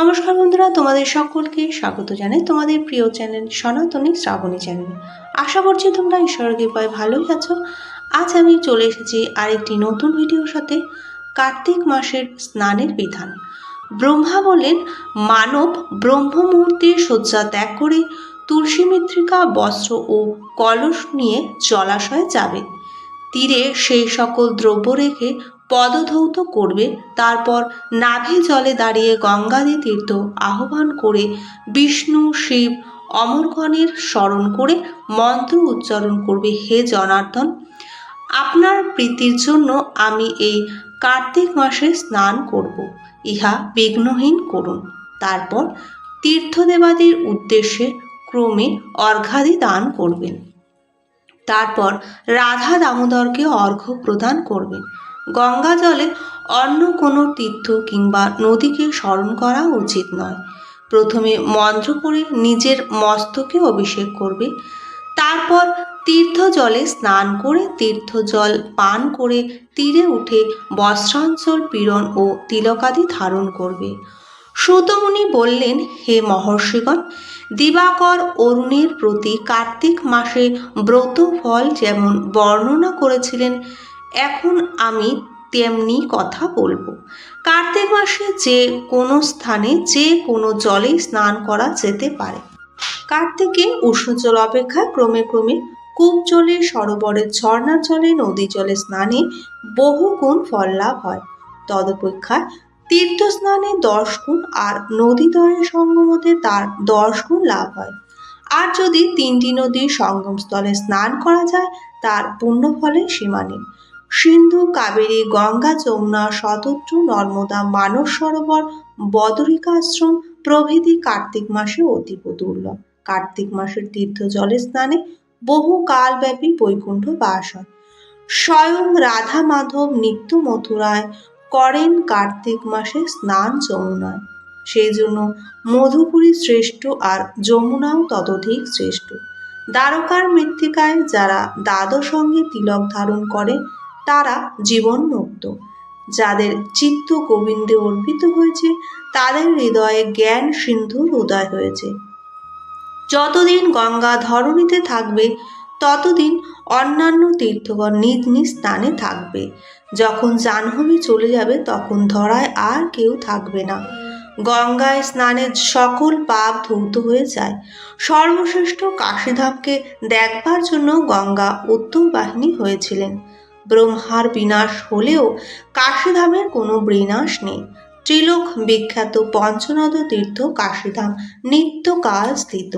নমস্কার বন্ধুরা, তোমাদের সকলকে স্বাগত জানাই তোমাদের প্রিয় চ্যানেল সনাতনী শ্রাবণী চ্যানেল। আশা করছি তোমরা ঈশ্বরের কৃপায় ভালোই আছো। আজ আমি চলে এসেছি আরেকটি নতুন ভিডিওর সাথে, কার্তিক মাসের স্নানের বিধান। ব্রহ্মা বলেন, মানব ব্রহ্ম মুহূর্তে শয্যা ত্যাগ করে তুলসী মৃত্তিকা, বস্ত্র ও কলস নিয়ে জলাশয়ে যাবে। তীরে সেই সকল দ্রব্য রেখে পদধৌত করবে। তারপর নাভি জলে দাঁড়িয়ে গঙ্গাদি তীর্থ আহ্বান করে বিষ্ণু, শিব, অমরগণের স্মরণ করে মন্ত্র উচ্চারণ করবে, হে জনার্দন, আপনার প্রীতির জন্য আমি এই কার্তিক মাসে স্নান করব। ইহা বিঘ্নহীন করুন। তারপর তীর্থদেবাদির উদ্দেশ্যে ক্রমে অর্ঘাদি দান করবেন। তারপর রাধা দামোদরকে অর্ঘ্য প্রদান করবেন। গঙ্গা জলে অন্য কোনো তীর্থ কিংবা নদীকে স্মরণ করা উচিত নয়। প্রথমে মন্ত্র করে নিজের মস্তকে অভিষেক করবে। তারপর তীর্থ জলে স্নান করে তীর্থ জল পান করে তীরে উঠে বস্ত্রাঞ্চল পীড়ন ও তিলকাদি ধারণ করবে। সুতমুনি বললেন, হে মহর্ষিগণ, দিবাকর অরুণের প্রতি কার্তিক মাসে ব্রত ফল যেমন বর্ণনা করেছিলেন এখন আমি তেমনি কথা বলব। কার্তিক মাসে যে কোনো স্থানে যে কোনো জলে স্নান করা যেতে পারে। কার্তিকে উষ্ণ জল অপেক্ষা ক্রমে ক্রমে কূপ জলে সরোবরের ঝর্ণার জলে, নদী জলে স্নানে বহু গুণ ফল লাভ হয়। তদপেক্ষা তীর্থ স্নানে দশ গুণ আর নদী দয়ের সঙ্গমতে তার দশ গুণ লাভ হয়। আর যদি তিনটি নদীর সঙ্গমস্থলে স্নান করা যায়, তার পুণ্যফলে সীমা নেই। সিন্ধু, কাবেরী, গঙ্গা, যমুনা, শতদ্রু, নর্মদা, মানস সরোবর, বদরিকাশ্রম প্রভৃতি কার্তিক মাসে অতীব দুর্লভ। কার্তিক মাসের তীর্থ জলে স্নানে বহু কালব্যাপী বৈকুণ্ঠ বাস হয়। স্বয়ং রাধা মাধব নিত্য মথুরায় করেন কার্তিক মাসে স্নান যমুনায়। সেই জন্য মধুপুরী শ্রেষ্ঠ আর যমুনাও ততোধিক শ্রেষ্ঠ। দ্বারকার মৃত্তিকায় যারা দ্বাদশ সঙ্গে তিলক ধারণ করে তারা জীবনমুক্ত। যাদের চিত্ত গোবিন্দে অর্পিত হয়েছে, তাদের হৃদয়ে জ্ঞান সিন্ধুর উদয় হয়েছে। যতদিন গঙ্গা ধরণীতে থাকবে, ততদিন অন্যান্য তীর্থগণ নিজ নিজ স্থানে থাকবে। যখন জাহ্নবী চলে যাবে, তখন ধরায় আর কেউ থাকবে না। গঙ্গায় স্নানের সকল পাপ ধৌত হয়ে যায়। সর্বশ্রেষ্ঠ কাশীধামকে দেখবার জন্য গঙ্গা উত্তর বাহিনী হয়েছিলেন। ব্রহ্মার বিনাশ হলেও কাশীধামের কোনো বিনাশ নেই। ত্রিলোক বিখ্যাত পঞ্চনদ তীর্থ কাশীধাম, নিত্যকাল স্থিত।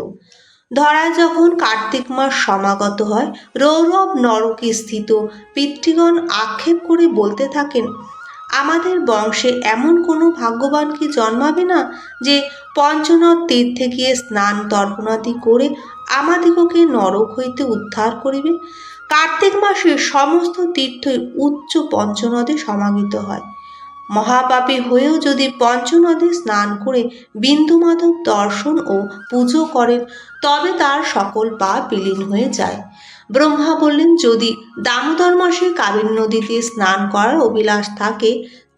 ধরায় যখন কার্তিক মাস সমাগত হয়, রৌরব নরকে স্থিত পিতৃগণ আক্ষেপ করে বলতে থাকেন, আমাদের বংশে এমন কোনো ভাগ্যবান কি জন্মাবে না যে পঞ্চনদ তীর্থে গিয়ে স্নান তর্পণাদি করে আমাদিগকে নরক হইতে উদ্ধার করিবে? কার্তিক মাসে সমস্ত তীর্থই উচ্চ পঞ্চনদে সমাগিত হয়। মহাপাপী হয়েও যদি পঞ্চনদে স্নান করে বিন্দুমাধব দর্শন ও পুজো করেন, তবে তার সকল পাপ বিলীন হয়ে যায়। ব্রহ্মা বললেন, যদি দামোদর মাসে কাবেরী নদীতে স্নান করার অভিলাষ থাকে,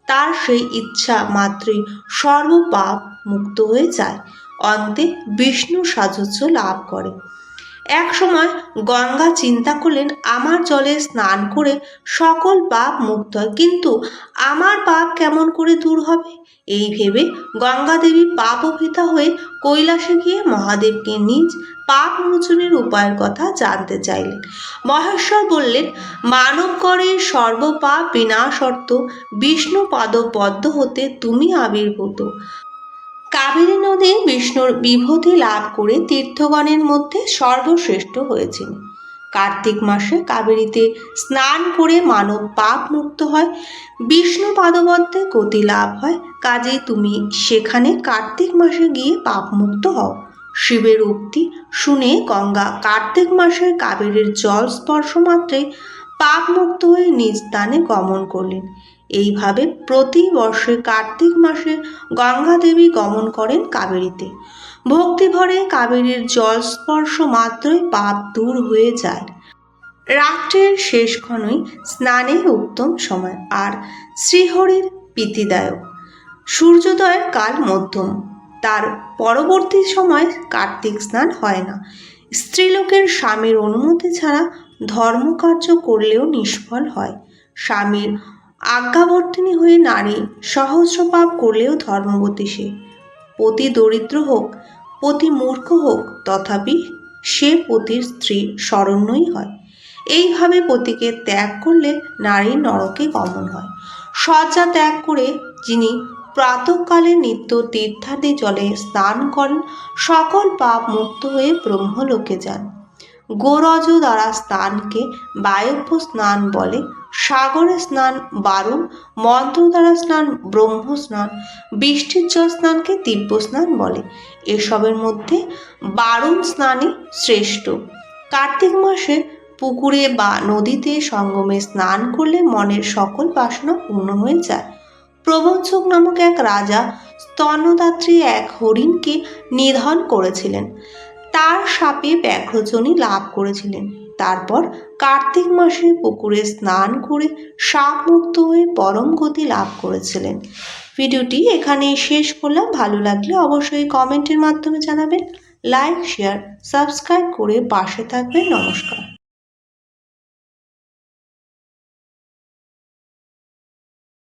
তার সেই ইচ্ছা মাত্রই সর্বপাপ মুক্ত হয়ে যায়। অন্তে বিষ্ণু সাজস্য লাভ করে। এক সময় গঙ্গা চিন্তা করলেন, আমার জলে স্নান করে সকল পাপ মুক্ত হয়, কিন্তু আমার পাপ কেমন করে দূর হবে? এই ভেবে গঙ্গা দেবী পাপভীতা হয়ে কৈলাসে গিয়ে মহাদেবকে নিজ পাপ মোচনের উপায়ের কথা জানতে চাইলেন। মহেশ্বর বললেন, মানব করে সর্বপাপ বিনাশর্ত বিষ্ণু পাদপদ্ম হতে তুমি আবির্ভূত। কাবেরী নদী বিষ্ণুর বিভূতি লাভ করে তীর্থগণের মধ্যে সর্বশ্রেষ্ঠ হয়েছেন। কার্তিক মাসে কাবেরীতে স্নান করে মানব পাপ মুক্ত হয়, বিষ্ণু পাদবদ্ধে গতি লাভ হয়, কাজেই তুমি সেখানে কার্তিক মাসে গিয়ে পাপ মুক্ত হও। শিবের উক্তি শুনে গঙ্গা কার্তিক মাসে কাবেরীর জল স্পর্শ মাত্রে পাপ মুক্ত হয়ে নিজ স্থানে গমন করলেন। এইভাবে প্রতি বর্ষে কার্তিক মাসে গঙ্গা দেবী গমন করেন কাবেরীতে। ভক্তিভরে কাবেরীর জল স্পর্শ মাত্রই পাপ দূর হয়ে যায়। রাত্রের শেষক্ষণই স্নানের উত্তম সময় আর শ্রীহরির প্রীতিদায়ক সূর্যোদয়ের কাল মধ্যম। তার পরবর্তী সময় কার্তিক স্নান হয় না। স্ত্রীলোকের স্বামীর অনুমতি ছাড়া ধর্মকার্য করলেও নিষ্ফল হয়। স্বামীর আজ্ঞাবর্তিনী হয়ে নারী সহস্র পাপ করলেও ধর্মবতী সে। পতি দরিদ্র হোক, পতি মূর্খ হোক, তথাপি সে পতির স্ত্রী শরণ্যই হয়। এইভাবে পতিকে ত্যাগ করলে নারী নরকে গমন হয়। শয্যা ত্যাগ করে যিনি প্রাতকালে নিত্য তীর্থাদি জলে স্নান করেন, সকল পাপ মুক্ত হয়ে ব্রহ্মলোকে যান। গোরজ দ্বারা স্নানকে বায়ব্য স্নান বলে সাগরে স্নান বারুণ মন্ত্র দ্বারা স্নান ব্রহ্ম স্নান বৃষ্টির জল স্নানকে দিব্য স্নান বলে। এসবের মধ্যে বারুণ স্নানই শ্রেষ্ঠ। কার্তিক মাসে পুকুরে বা নদীতে সঙ্গমে স্নান করলে মনের সকল বাসনা পূর্ণ হয়ে যায়। প্রবঞ্চক নামক এক রাজা স্তন্যদাত্রী এক হরিণকে নিধন করেছিলেন। তার সাপে ব্যাঘ্রজনী লাভ করেছিলেন। তারপর কার্তিক মাসে পুকুরে স্নান করে সাপ মুক্ত হয়ে পরম গতি লাভ করেছিলেন। ভিডিওটি এখানেই শেষ করলাম। ভালো লাগলে অবশ্যই কমেন্টের মাধ্যমে জানাবেন। লাইক শেয়ার সাবস্ক্রাইব করে পাশে থাকবেন। নমস্কার।